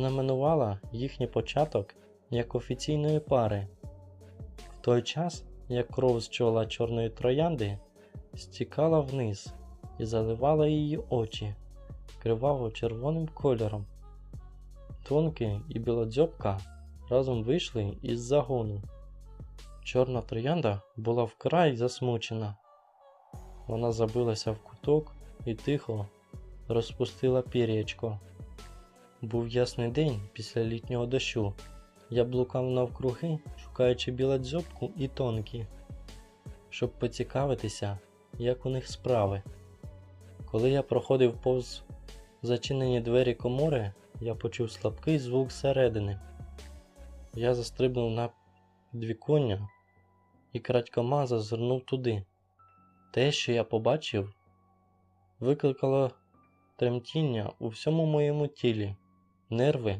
знаменувала їхній початок як офіційної пари. В той час, як кров з чола чорної троянди стікала вниз і заливала її очі криваво червоним кольором. Тонкий і білодзьобка разом вийшли із загону. Чорна троянда була вкрай засмучена. Вона забилася в куток і тихо розпустила пір'ячко. Був ясний день після літнього дощу. Я блукав навкруги, шукаючи білодзьобку і тонкі, щоб поцікавитися, як у них справи. Коли я проходив повз зачинені двері комори, я почув слабкий звук зсередини. Я застрибнув на підвіконня і крадькома зазирнув туди. Те, що я побачив, викликало тремтіння у всьому моєму тілі. Нерви